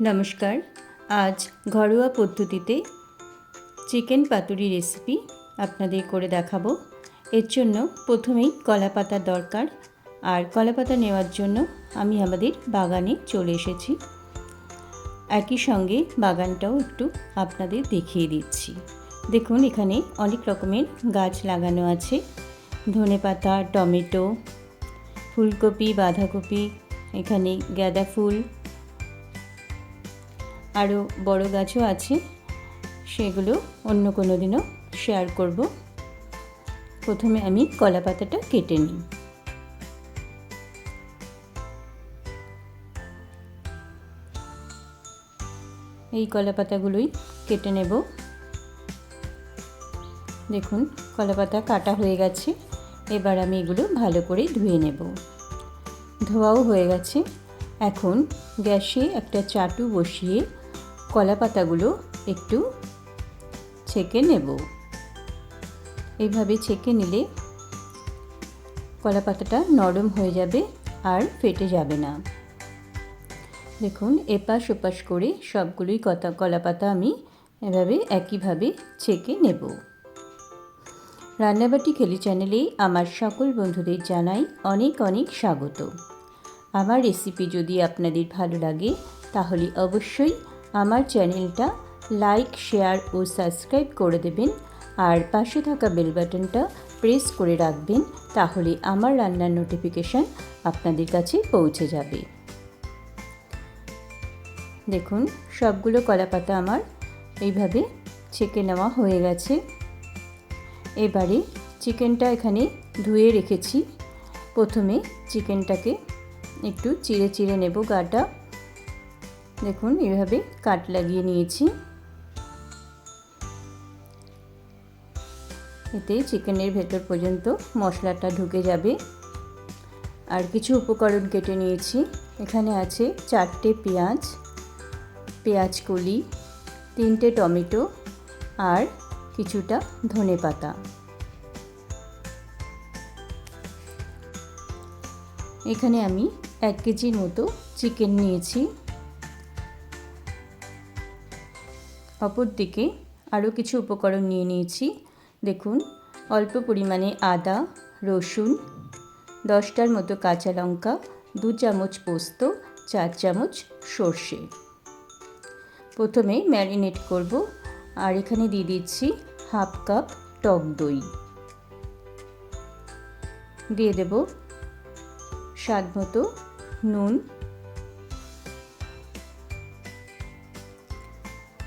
নমস্কার, আজ ঘরোয়া পদ্ধতিতে চিকেন পাতুরি রেসিপি আপনাদের করে দেখাবো। এর জন্য প্রথমেই কলা পাতা দরকার, আর কলা পাতা নেওয়ার জন্য আমি আমাদের বাগানে চলে এসেছি। একই সঙ্গে বাগানটাও একটু আপনাদের দেখিয়ে দিচ্ছি। দেখুন, এখানে অনেক রকমের গাছ লাগানো আছে। ধনে পাতা, টমেটো, ফুলকপি, বাঁধাকপি, এখানে গাঁদা ফুল আরও বড় গাছও আছে, সেগুলো অন্য কোনো দিনও শেয়ার করব। প্রথমে আমি কলা পাতাটা কেটে নিই। এই কলা পাতাগুলোই কেটে নেব। দেখুন, কলা পাতা কাটা হয়ে গেছে, এবার আমি এগুলো ভালো করে ধুয়ে নেব। ধোয়াও হয়ে গেছে, এখন গ্যাসে একটা চাটু বসিয়ে কলা পাতাগুলো একটু ছেঁকে নেব। এইভাবে ছেঁকে নিলে কলা পাতাটা নরম হয়ে যাবে আর ফেটে যাবে না। দেখুন, এপাশ ওপাশ করে সবগুলোই কতা কলা পাতা আমি এভাবে একইভাবে ছেঁকে নেব। রান্নাবাটি খেলি চ্যানেলে আমার সকল বন্ধুদের জানাই অনেক অনেক স্বাগত। আমার রেসিপি যদি আপনাদের ভালো লাগে, তাহলে অবশ্যই আমার চ্যানেলটা লাইক, শেয়ার ও সাবস্ক্রাইব করে দেবেন। আর পাশে থাকা বেল বাটনটা প্রেস করে রাখবেন, তাহলে আমার রান্নার নোটিফিকেশান আপনাদের কাছে পৌঁছে যাবে। দেখুন, সবগুলো কলাপাতা আমার এইভাবে ছেঁকে নেওয়া হয়ে গেছে। এবারে চিকেনটা এখানে ধুয়ে রেখেছি। প্রথমে চিকেনটাকে একটু চিড়ে চিড়ে নেব গাটা। দেখুন এভাবে কাট লাগিয়ে নিয়েছি। এতে চিকেনের ভেতর পর্যন্ত মশলাটা ঢুকে যাবে। আর কিছু উপকরণ কেটে নিয়েছি। এখানে আছে চারটে পেঁয়াজ পেঁয়াজ কলি, তিনটে টমেটো আর কিছুটা ধনে পাতা। এখানে আমি এক কেজির মতো চিকেন নিয়েছি। অপর দিকে আরও কিছু উপকরণ নিয়ে নিয়েছি। দেখুন, অল্প পরিমাণে আদা, রসুন, দশটার মতো কাঁচা লঙ্কা, দু চামচ পোস্ত, চার চামচ সর্ষে। প্রথমে ম্যারিনেট করব আর এখানে দিয়ে দিচ্ছি হাফ কাপ টক দই। দিয়ে দেব স্বাদ মতো নুন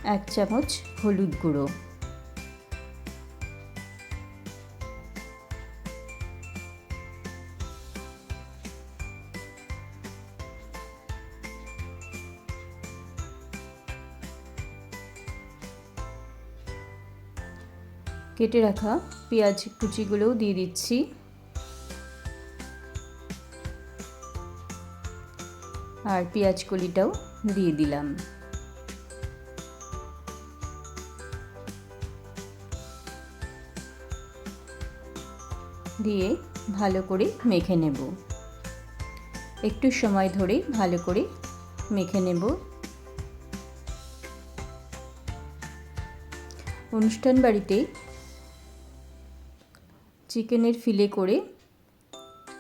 এক চামচ হলুদ গুঁড়ো। কেটে রাখা পেঁয়াজ কুচিগুলোও দিয়ে দিচ্ছি। আর পেঁয়াজ কলিটাও দিয়ে দিলাম। দিয়ে ভালো করে মেখে নেব। একটু সময় ধরে ভালো করে মেখে নেব। অনুষ্ঠান বাড়িতে চিকেনের ফিলে করে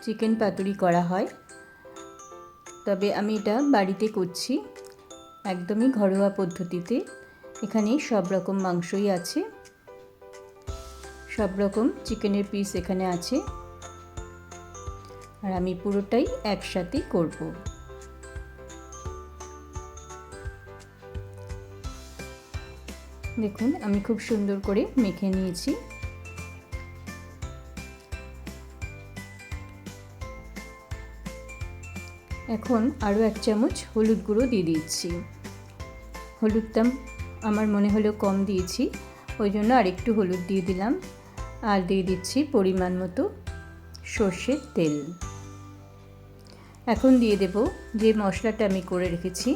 চিকেন পাতুরি করা হয়। তবে আমি এটা বাড়িতে করছি, একদমই ঘরোয়া পদ্ধতিতে। এখানে সব রকম মাংসই আছে। সব রকম চিকেনের পিস এখানে আছে। আর আমি পুরোটাই একসাথে করব। দেখুন, আমি খুব সুন্দর করে মেখে নিয়েছি। এখন আরও এক চামচ হলুদ গুঁড়ো দিয়ে দিচ্ছি। হলুদটা আমার মনে হলো কম দিয়েছি, ওই জন্য আরেকটু হলুদ দিয়ে দিলাম। আর দিয়ে দিচ্ছি পরিমাণ মতো সর্ষের তেল। এখন দিয়ে দেব যে মশলাটা আমি করে রেখেছি,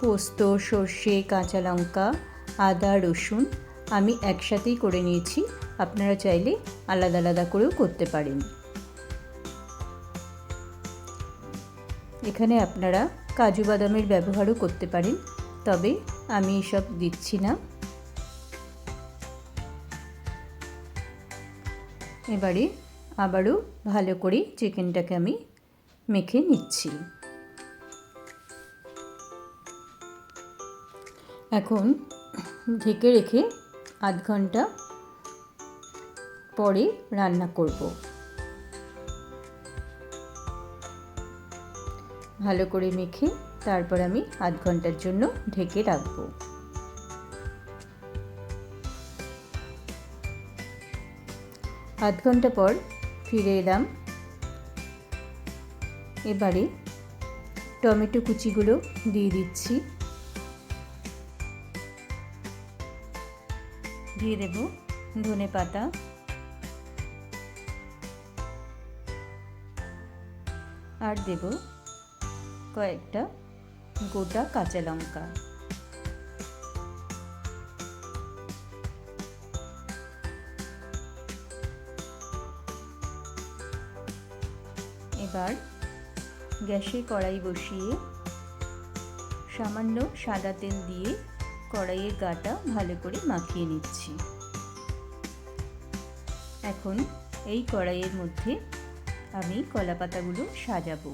পোস্ত, সর্ষে, কাঁচা লঙ্কা, আদা, রসুন, আমি একসাথেই করে নিয়েছি। আপনারা চাইলে আলাদা আলাদা করেও করতে পারেন। এখানে আপনারা কাজু বাদামের ব্যবহারও করতে পারেন, তবে আমি এসব দিচ্ছি না। এবারে আবারও ভালো করে চিকেনটাকে আমি মেখে নিচ্ছি। এখন ঢেকে রেখে আধ ঘণ্টা পরে রান্না করব। ভালো করে মেখে তারপর আমি আধ ঘণ্টার জন্য ঢেকে রাখব। আধ ঘণ্টা পর ফিরে এলাম। এবারে টমেটো কুচিগুলো দিয়ে দিচ্ছি। দিয়ে দেব ধনে পাতা। আর দেব কয়েকটা গোটা কাঁচা লঙ্কা। এবার গ্যাসে কড়াই বসিয়ে সামান্য সাদা তেল দিয়ে কড়াইয়ের গাটা ভালো করে মাখিয়ে নিচ্ছি। এখন এই কড়াইয়ের মধ্যে আমি কলাপাতাগুলো সাজাবো।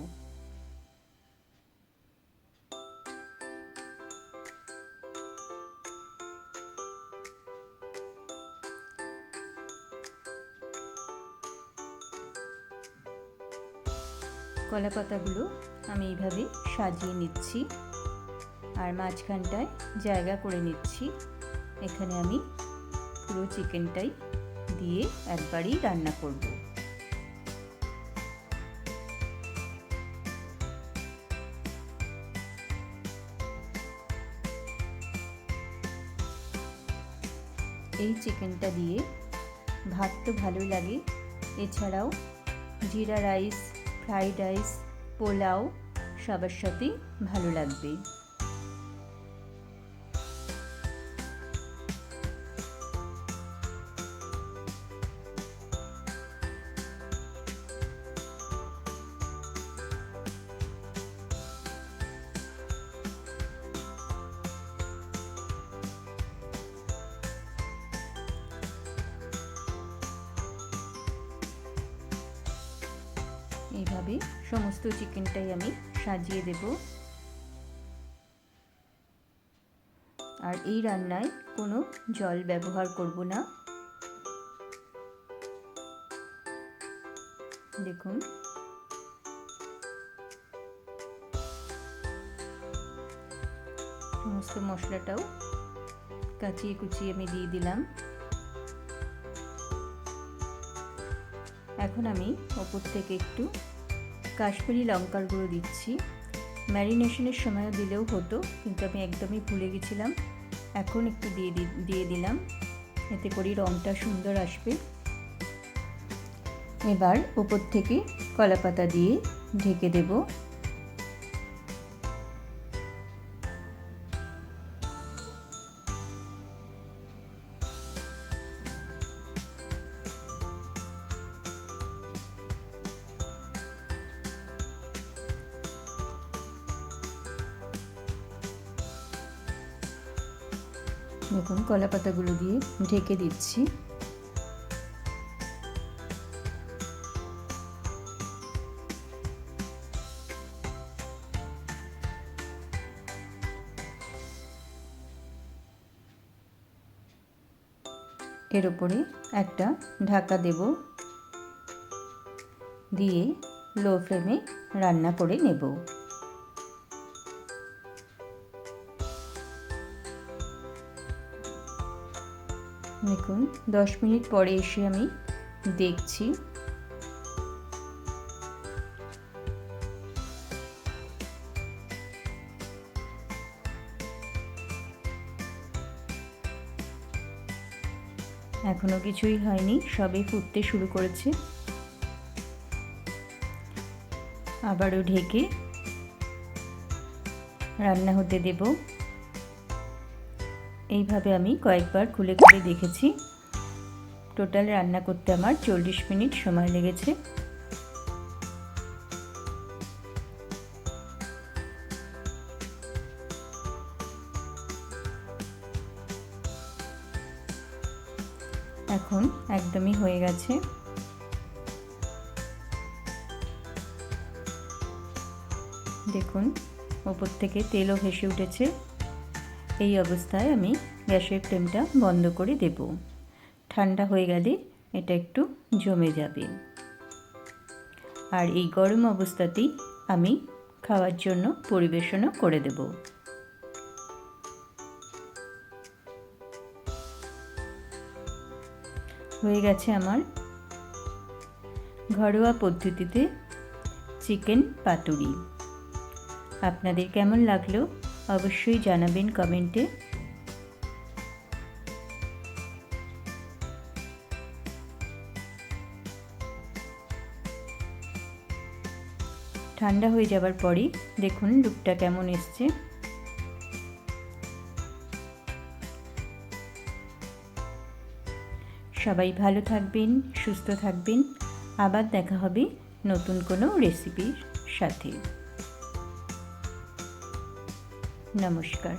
কলা পাতাগুলো আমি এইভাবে সাজিয়ে নিচ্ছি আর মাঝখানটায় জায়গা করে নিচ্ছি। এখানে আমি পুরো চিকেনটাই দিয়ে একবারই রান্না করব। এই চিকেনটা দিয়ে ভাত তো ভালো লাগে। এছাড়াও জিরা রাইস ফ্রাইড রাইস পোলাও সবার সাথেই ভালো লাগবে। এইভাবে সমস্ত চিকেনটাই আমি সাজিয়ে দেব। আর এই রান্নায় কোনো জল ব্যবহার করব না। দেখুন। সমস্ত মশলাটাও কাচিয়ে কুচিয়ে আমি দিয়ে দিলাম। এখন আমি ওপর থেকে একটু কাশ্মীরি লঙ্কার গুঁড়ো দিচ্ছি। ম্যারিনেশনের সময়ও দিলেও হতো, কিন্তু আমি একদমই ভুলে গেছিলাম। এখন একটু দিয়ে দিয়ে দিলাম। এতে করে রঙটা সুন্দর আসবে। এবার উপর থেকে কলাপাতা দিয়ে ঢেকে দেবো। দেখুন, কলা পাতাগুলো দিয়ে ঢেকে দিচ্ছি। এর উপরে একটা ঢাকা দেব। দিয়ে লো ফ্লেমে রান্না করে নেব। দেখুন, দশ মিনিট পরে এসে আমি দেখছি। এখনও কিছুই হয়নি সবে ফুটতে শুরু করেছে। আবারও ঢেকে রান্না হতে দেবো। এইভাবে আমি কয়েকবার খুলে খুলে দেখেছি। টোটাল রান্না করতে আমার চল্লিশ মিনিট সময় লেগেছে। এখন একদমই হয়ে গেছে। দেখুন, ওপর থেকে তেলও ভেসে উঠেছে। এই অবস্থায় আমি গ্যাসের ফ্লেমটা বন্ধ করে দেব। ঠান্ডা হয়ে গেলে এটা একটু জমে যাবে। আর এই গরম অবস্থাতেই আমি খাওয়ার জন্য পরিবেশনও করে দেব। হয়ে গেছে আমার ঘরোয়া পদ্ধতিতে চিকেন পাতুরি। আপনাদের কেমন লাগল অবশ্যই জানাবেন কমেন্টে। ঠান্ডা হয়ে যাবার পরই দেখুন লুকটা কেমন এসছে। সবাই ভালো থাকবেন, সুস্থ থাকবেন। আবার দেখা হবে নতুন কোনো রেসিপির সাথে। নমস্কার।